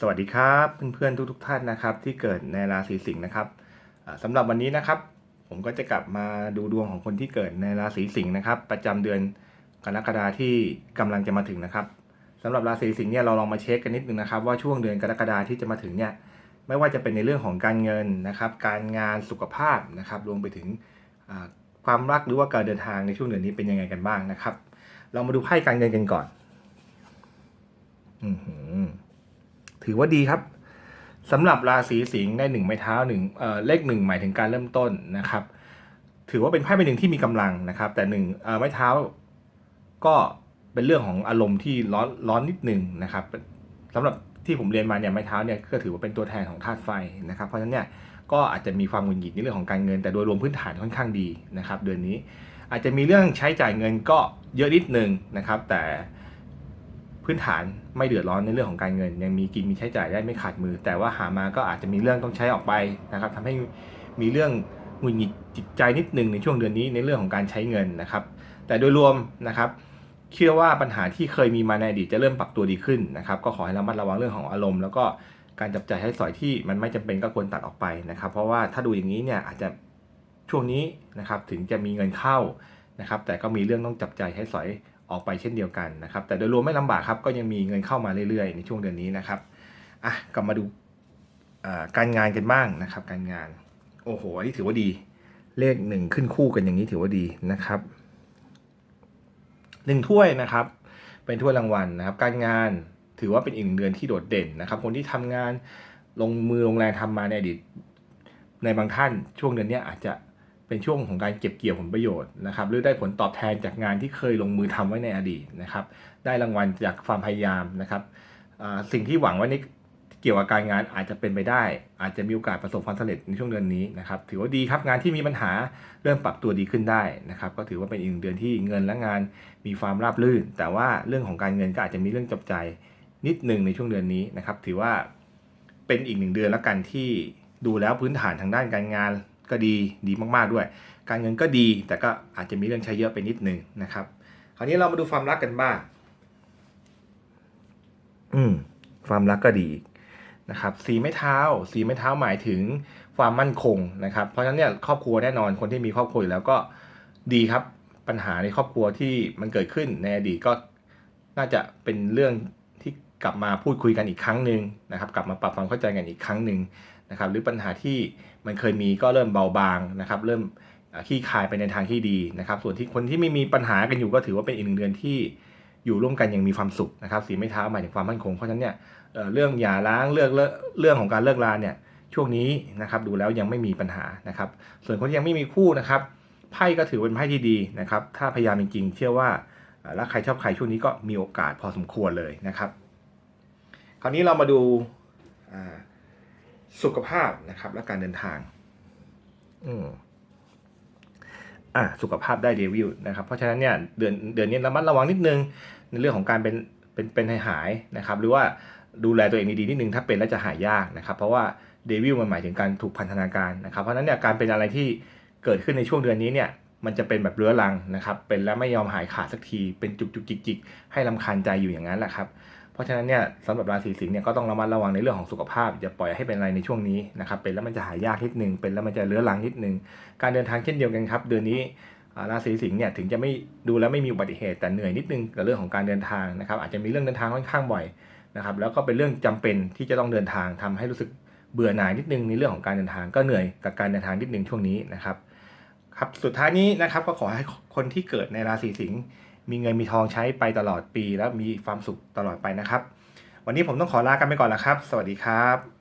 สวัสดีครับเพื่อนๆทุกๆท่านนะครับที่เกิดในราศีสิงห์นะครับอ่าสำหรับวันนี้นะครับ ผมก็จะกลับมาดูดวงของคนที่เกิดในราศีสิงห์นะครับ ประจำเดือนกรกฎาที่กำลังจะมาถึงนะครับสำหรับราศีสิงห์เนี่ยเราลองมาเช็คกันนิดนึงนะครับว่าช่วงเดือนกรกฎาที่จะมาถึงเนี่ยไม่ว่าจะเป็นในเรื่องของการเงินนะครับ การงานสุขภาพนะครับรวมไปถึงความรักหรือว่าการเดินทางในช่วงเดือนนี้เป็นยังไงกันบ้างนะครับ เรามาดูไพ่การเงินกันก่อน อือหือ ถือว่าดีครับสำหรับราศีสิงห์ได้หนึ่งไม้เท้าหนึ่งเอ่อเลขหนึ่งหมายถึงการเริ่มต้นนะครับ ถือว่าเป็นไพ่ใบหนึ่งที่มีกำลังนะครับ แต่หนึ่งเอ่อไม้เท้า ก็เป็นเรื่องของอารมณ์ที่ร้อนร้อนนิดหนึ่งนะครับสำหรับที่ผมเรียนมาเนี่ยไม้เท้าเนี่ยก็ถือว่าเป็นตัวแทนของธาตุไฟนะครับ เพราะฉะนั้นเนี่ยก็อาจจะมีความหงุดหงิดในเรื่องของการเงิน แต่โดยรวมพื้นฐานค่อนข้างดีนะครับ เดือนนี้อาจจะมีเรื่องใช้จ่ายเงินก็เยอะนิดหนึ่งนะครับ แต่ พื้นฐานไม่เดือดร้อนในเรื่องของการเงิน ยังมีกินมีใช้จ่ายได้ไม่ขาดมือ แต่ว่าหามาก็อาจจะมีเรื่องต้องใช้ออกไปนะครับทำให้มีเรื่องหงุดหงิดจิตใจนิดนึงในช่วงเดือนนี้ในเรื่องของการใช้เงินนะครับ แต่โดยรวมนะครับเชื่อว่าปัญหาที่เคยมีมาในอดีตจะเริ่มปรับตัวดีขึ้นนะครับ ก็ขอให้ระมัดระวังเรื่องของอารมณ์ แล้วก็การจับจ่ายใช้สอยที่มันไม่จำเป็นก็ควรตัดออกไปนะครับ เพราะว่าถ้าดูอย่างนี้เนี่ยอาจจะช่วงนี้นะครับถึงจะมีเงินเข้านะครับ แต่ก็มีเรื่องต้องจับจ่ายใช้สอย ออกไปเช่นเดียวกันนะครับ แต่โดยรวมไม่ลำบากครับก็ยังมีเงินเข้ามาเรื่อยๆ ในช่วงเดือนนี้นะครับอะกลับมาดูการงานกันบ้างนะครับ การงานโอ้โหอันนี้ถือว่าดี เลขหนึ่งขึ้นคู่กันอย่างนี้ถือว่าดีนะครับหนึ่งถ้วยนะครับ เป็นถ้วยรางวัลนะครับ การงานถือว่าเป็นอีกหนึ่งเดือนที่โดดเด่นนะครับ คนที่ทำงานลงมือลงแรงทำมาในอดีตในบางท่านช่วงเดือนนี้อาจจะ เป็นช่วงของการเก็บเกี่ยวผลประโยชน์นะครับหรือได้ผลตอบแทนจากงานที่เคยลงมือทำไว้ในอดีตนะครับได้รางวัลจากความพยายามนะครับสิ่งที่หวังไว้ในเกี่ยวกับการงานอาจจะเป็นไปได้ อาจจะมีโอกาสประสบความสำเร็จในช่วงเดือนนี้นะครับถือว่าดีครับงานที่มีปัญหาเริ่มปรับตัวดีขึ้นได้นะครับก็ถือว่าเป็นอีกหนึ่งเดือนที่เงินและงานมีความราบรื่น แต่ว่าเรื่องของการเงินก็อาจจะมีเรื่องจับใจนิดหนึ่งในช่วงเดือนนี้นะครับถือว่าเป็นอีกหนึ่งเดือนแล้วกันที่ดูแล้วพื้นฐานทางด้านการงาน ก็ดีดีมากๆด้วย การเงินก็ดีแต่ก็อาจจะมีเรื่องใช้เยอะไปนิดหนึ่งนะครับ คราวนี้เรามาดูความรักกันบ้างอืมความรักก็ดีนะครับสีไม้เท้า สีไม้เท้าหมายถึงความมั่นคงนะครับ เพราะฉะนั้นเนี่ยครอบครัวแน่นอนคนที่มีครอบครัวอยู่แล้วก็ดีครับปัญหาในครอบครัวที่มันเกิดขึ้นในอดีตก็น่าจะเป็นเรื่องที่กลับมาพูดคุยกันอีกครั้งหนึ่งนะครับ กลับมาปรับความเข้าใจกันอีกครั้งหนึ่ง นะครับหรือปัญหาที่มันเคยมีก็เริ่มเบาบางนะครับเริ่มขี้คายไปในทางที่ดีนะครับ ส่วนที่คนที่ไม่มีปัญหากันอยู่ก็ถือว่าเป็นอีกหนึ่งเดือนที่อยู่ร่วมกันอย่างมีความสุขนะครับสีไม้เท้าหมายถึงความมั่นคงเพราะฉะนั้นเนี่ยเเรื่องหย่าร้างเรื่องเรื่องของการเลิกลาเนี่ยช่วงนี้นะครับดูแล้วยังไม่มีปัญหานะครับ ส่วนคนที่ยังไม่มีคู่นะครับไพ่ก็ถือเป็นไพ่ที่ดีนะครับ ถ้าพยายามจริงๆเชื่อว่ารักใครชอบใครช่วงนี้ก็มีโอกาสพอสมควรเลยนะครับ คราวนี้เรามาดูา สุขภาพนะครับ และการเดินทาง อืมอะสุขภาพได้เดวิลนะครับ เพราะฉะนั้นเนี่ยเดือนเดือนนี้ระมัดระวังนิดนึง ในเรื่องของการเป็นเป็นเป็นให้หายนะครับ หรือว่าดูแลตัวเองดีๆนิดนึงถ้าเป็นแล้วจะหายยากนะครับ เพราะว่าเดวิลมันหมายถึงการถูกพันธนาการนะครับ เพราะฉะนั้นเนี่ยการเป็นอะไรที่เกิดขึ้นในช่วงเดือนนี้เนี่ยมันจะเป็นแบบเรื้อรังนะครับ เป็นแล้วไม่ยอมหายขาดสักที เป็นจุกจุกจิกจิกให้ลำคาญใจอยู่อย่างนั้นแหละครับ เพราะฉะนั้นเนี่ยสำหรับราศีสิงห์เนี่ยก็ต้องระมัดระวังในเรื่องของสุขภาพอย่าปล่อยให้เป็นอะไรในช่วงนี้นะครับเป็นแล้วมันจะหายากนิดนึงเป็นแล้วมันจะเรื้อรังนิดนึงการเดินทางเช่นเดียวกันครับ เดือนนี้ราศีสิงห์เนี่ยถึงจะไม่ดูแล้วไม่มีอุบัติเหตุแต่เหนื่อยนิดนึงกับเรื่องของการเดินทางนะครับ อาจจะมีเรื่องเดินทางค่อนข้างบ่อยนะครับแล้วก็เป็นเรื่องจำเป็นที่จะต้องเดินทางทำให้รู้สึกเบื่อหน่ายนิดนึงในเรื่องของการเดินทางก็เหนื่อยกับการเดินทางนิดนึงช่วงนี้นะครับครับสุดท้ายนี้นะครับก็ขอให้คนที่เกิดในราศีสิงห์ มีเงินมีทองใช้ไปตลอดปี แล้วมีความสุขตลอดไปนะครับ วันนี้ผมต้องขอลากันไปก่อนแล้วครับ สวัสดีครับ